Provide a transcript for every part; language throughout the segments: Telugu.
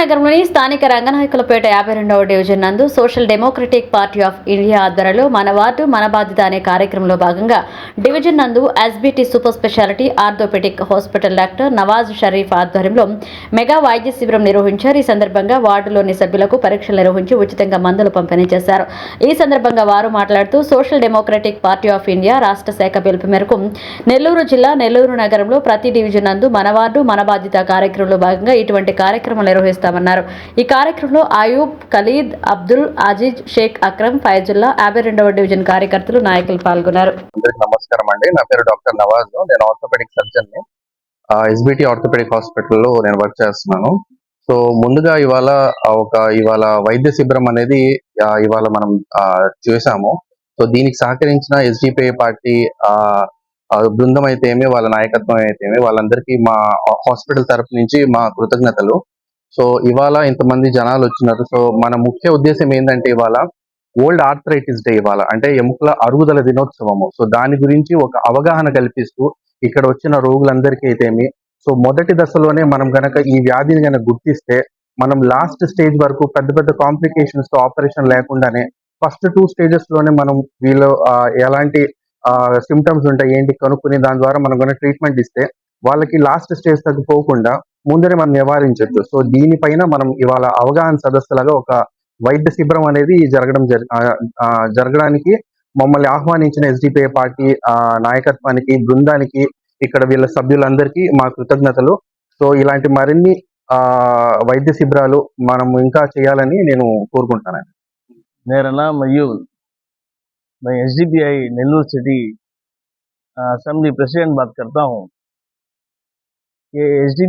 నగరంలోని స్థానిక రంగనాయకులపేట యాభై రెండవ డివిజన్ నందు social democratic party of India ఆధ్వర్యంలో మన వార్డు మన బాధ్యత అనే కార్యక్రమంలో భాగంగా డివిజన్ నందు SBT super speciality orthopaedic hospital doctor Nawaz Sharif ఆధ్వర్యంలో మెగా వైద్య శిబిరం నిర్వహించారు. ఈ సందర్భంగా వార్డులోని సభ్యులకు పరీక్షలు నిర్వహించి ఉచితంగా మందులు పంపిణీ చేశారు. ఈ సందర్భంగా వారు మాట్లాడుతూ social democratic party of India రాష్ట్ర శాఖ పిలుపు మేరకు నెల్లూరు జిల్లా నెల్లూరు నగరంలో ప్రతి డివిజన్ నందు మన వార్డు మన బాధ్యత కార్యక్రమంలో భాగంగా ఇటువంటి కార్యక్రమం చేస్తామన్నారు. ఈ కార్యక్రమంలో ఆయూబ్ ఖలీద్ అబ్దుల్ అజీజ్ షేక్ అక్రమ్ ఫైజుల్లా యాభై రెండవ డివిజన్ కార్యకర్తలు నాయకులు పాల్గొన్నారు. నమస్కారం అండి. నా పేరు డాక్టర్ నవాజ్. నేను ఆర్థోపెడిక్ సర్జన్ని ఎస్బిటి ఆర్థోపెడిక్ హాస్పిటల్లో నేను వర్క్ చేస్తున్నాను. సో ముందుగా ఇవాళ ఒక ఇవాళ వైద్య శిబిరం అనేది ఇవాళ మనం ఆ, సో దీనికి సహకరించిన ఎస్డిపిఐ పార్టీ ఆ, బృందం అయితే ఏమి వాళ్ళ నాయకత్వం అయితే ఏమి వాళ్ళందరికీ మా హాస్పిటల్ తరపు నుంచి మా కృతజ్ఞతలు. సో ఇవాళ ఇంతమంది జనాలు వచ్చినారు. సో మన ముఖ్య ఉద్దేశం ఏంటంటే ఇవాళ ఓల్డ్ ఆర్థరైటిస్ డే ఇవాళ. అంటే ఎముకల అరుగుదల దినోత్సవము. సో దాని గురించి ఒక అవగాహన కల్పిస్తూ ఇక్కడ వచ్చిన రోగులందరికీ అయితేమి సో మొదటి దశలోనే మనం గనక ఈ వ్యాధిని గనక గుర్తిస్తే మనం లాస్ట్ స్టేజ్ వరకు పెద్ద పెద్ద కాంప్లికేషన్స్తో ఆపరేషన్ లేకుండానే ఫస్ట్ టూ స్టేజెస్లోనే మనం వీళ్ళు ఎలాంటి సిమ్టమ్స్ ఉంటాయి ఏంటి కనుక్కుని దాని ద్వారా మనం కనుక ట్రీట్మెంట్ ఇస్తే వాళ్ళకి లాస్ట్ స్టేజ్ తగ్గిపోకుండా ముందరే మనం నివారించవచ్చు సో దీనిపైన మనం ఇవాళ అవగాహన సదస్సులాగా ఒక వైద్య శిబిరం అనేది జరగడం జరి- ఆ, ఆ, జరగడానికి మమ్మల్ని ఆహ్వానించిన ఎస్డిపిఐ పార్టీ ఆ, నాయకత్వానికి బృందానికి ఇక్కడ వీళ్ళ సభ్యులందరికీ మా కృతజ్ఞతలు సో ఇలాంటి మరిన్ని ఆ వైద్య శిబిరాలు మనం ఇంకా చేయాలని నేను కోరుకుంటాను मेरा नाम अयूब मैं S D Nellore city assembly president बात करता हूँ ये एस डी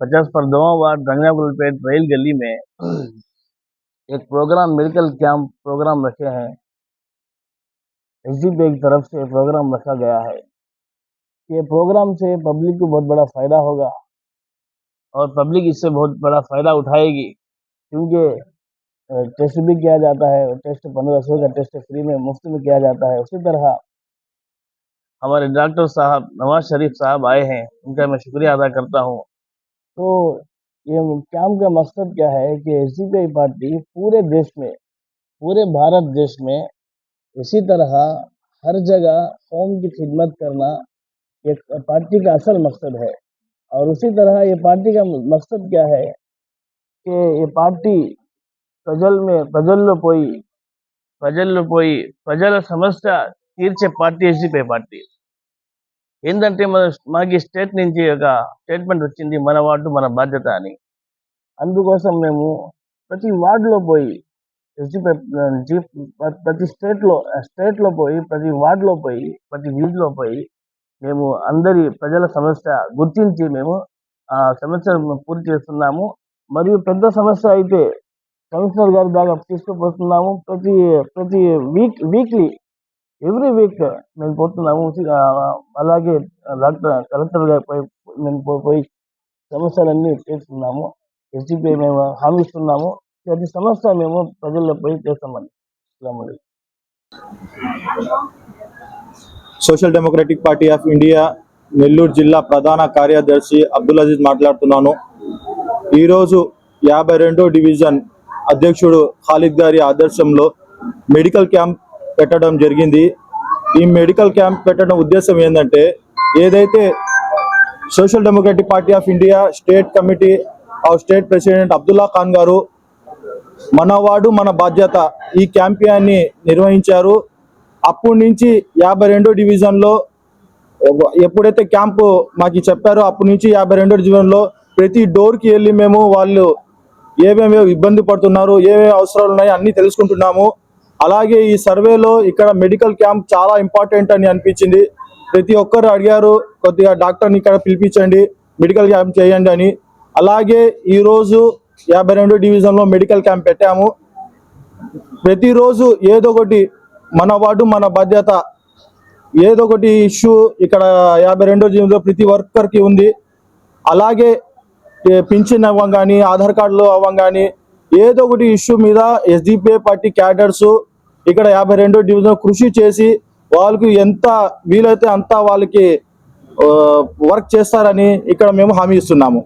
पचास पर दवा वार्ड रंगनापुरपेट रेल गली में एक प्रोग्राम, मेडिकल कैंप प्रोग्राम रखे हैं। एस डी की तरफ़ से प्रोग्राम रखा गया है। ये प्रोग्राम से पब्लिक को बहुत बड़ा फ़ायदा होगा और पब्लिक इससे बहुत बड़ा फ़ायदा उठाएगी, क्योंकि टेस्ट भी किया जाता है, टेस्ट पंद्रह सौ का टेस्ट फ्री में मुफ़्त में किया जाता है। उसी तरह हमारे डॉक्टर साहब नवाज शरीफ साहब आए हैं उनका मैं शुक्रिया अदा करता हूँ तो ये कैंप का मकसद क्या है कि एस पार्टी पूरे देश में पूरे भारत देश में इसी तरह हर जगह कौम की खिदमत करना एक पार्टी का असल मकसद है और उसी तरह ये पार्टी का मकसद क्या है कि ये पार्टी ప్రజల్ని ప్రజల్లో పోయి ప్రజల్లో పోయి ప్రజల సమస్య తీర్చే పార్టీ ఎస్డిపి పార్టీ ఏంటంటే మన మనకి స్టేట్ నుంచి ఒక స్టేట్మెంట్ వచ్చింది మన వార్డు మన బాధ్యత అని. అందుకోసం మేము ప్రతి వార్డులో పోయి ఎస్డిపి ప్రతి స్టేట్లో స్టేట్లో పోయి ప్రతి వార్డులో పోయి ప్రతి వీధిలో పోయి మేము అందరి ప్రజల సమస్య గుర్తించి మేము ఆ సమస్యను పూర్తి చేస్తున్నాము. మరియు పెద్ద సమస్య అయితే కమిషనర్ గారి దాకా తీసుకుపోతున్నాము. ప్రతి ప్రతి వీక్ వీక్లీ ఎవ్రీ వీక్ మేము పోతున్నాము అలాగే డాక్టర్ కలెక్టర్ గారి మేము పో- పోయి సమస్యలన్నీ తీర్చున్నాము ఎస్డిపి మేము హామీ ఇస్తున్నాము. ప్రతి సమస్య మేము ప్రజల్లో పోయి చేస్తామని social democratic party of India Nellore జిల్లా ప్రధాన కార్యదర్శి అబ్దుల్ అజీజ్ మాట్లాడుతున్నాను. ఈరోజు యాభై రెండో డివిజన్ అధ్యక్షుడు ఖాలిద్ గారి ఆదర్శంలో మెడికల్ క్యాంప్ పెట్టడం జరిగింది. ఈ మెడికల్ క్యాంప్ పెట్టడం ఉద్దేశం ఏంటంటే ఏదైతే social democratic party of India state committee of state president Abdullah Khan గారు మన వార్డు మన బాధ్యత ఈ క్యాంపియాన్ని నిర్వహించారు. అప్పటి నుంచి యాభై రెండో డివిజన్లో ఎప్పుడైతే క్యాంపు మాకు చెప్పారో అప్పటి నుంచి యాభై రెండో డివిజన్లో ప్రతి డోర్కి వెళ్ళి మేము వాళ్ళు ఏమేమి ఇబ్బంది పడుతున్నారు ఏమేమి అవసరాలు ఉన్నాయో అన్ని తెలుసుకుంటున్నాము. అలాగే ఈ సర్వేలో ఇక్కడ మెడికల్ క్యాంప్ చాలా ఇంపార్టెంట్ అని అనిపించింది. ప్రతి ఒక్కరు అడిగారు కొద్దిగా డాక్టర్ని ఇక్కడ పిలిపించండి మెడికల్ క్యాంప్ చేయండి అని. అలాగే ఈరోజు యాభై రెండో డివిజన్లో మెడికల్ క్యాంప్ పెట్టాము. ప్రతిరోజు ఏదో ఒకటి మన వార్డు మన బాధ్యత. ఏదో ఒకటి ఇష్యూ ఇక్కడ యాభై రెండో జీవిలో ప్రతి వర్కర్కి ఉంది. అలాగే పింఛన్ అవ్వం కానీ ఆధార్ కార్డులు అవ్వం కానీ ఏదో ఒకటి ఇష్యూ మీద ఎస్డిపిఐ పార్టీ క్యాడర్స్ ఇక్కడ యాభై రెండో డివిజన్ కృషి చేసి వాళ్ళకి ఎంత వీలైతే అంత వాళ్ళకి వర్క్ చేస్తారని ఇక్కడ మేము హామీ ఇస్తున్నాము.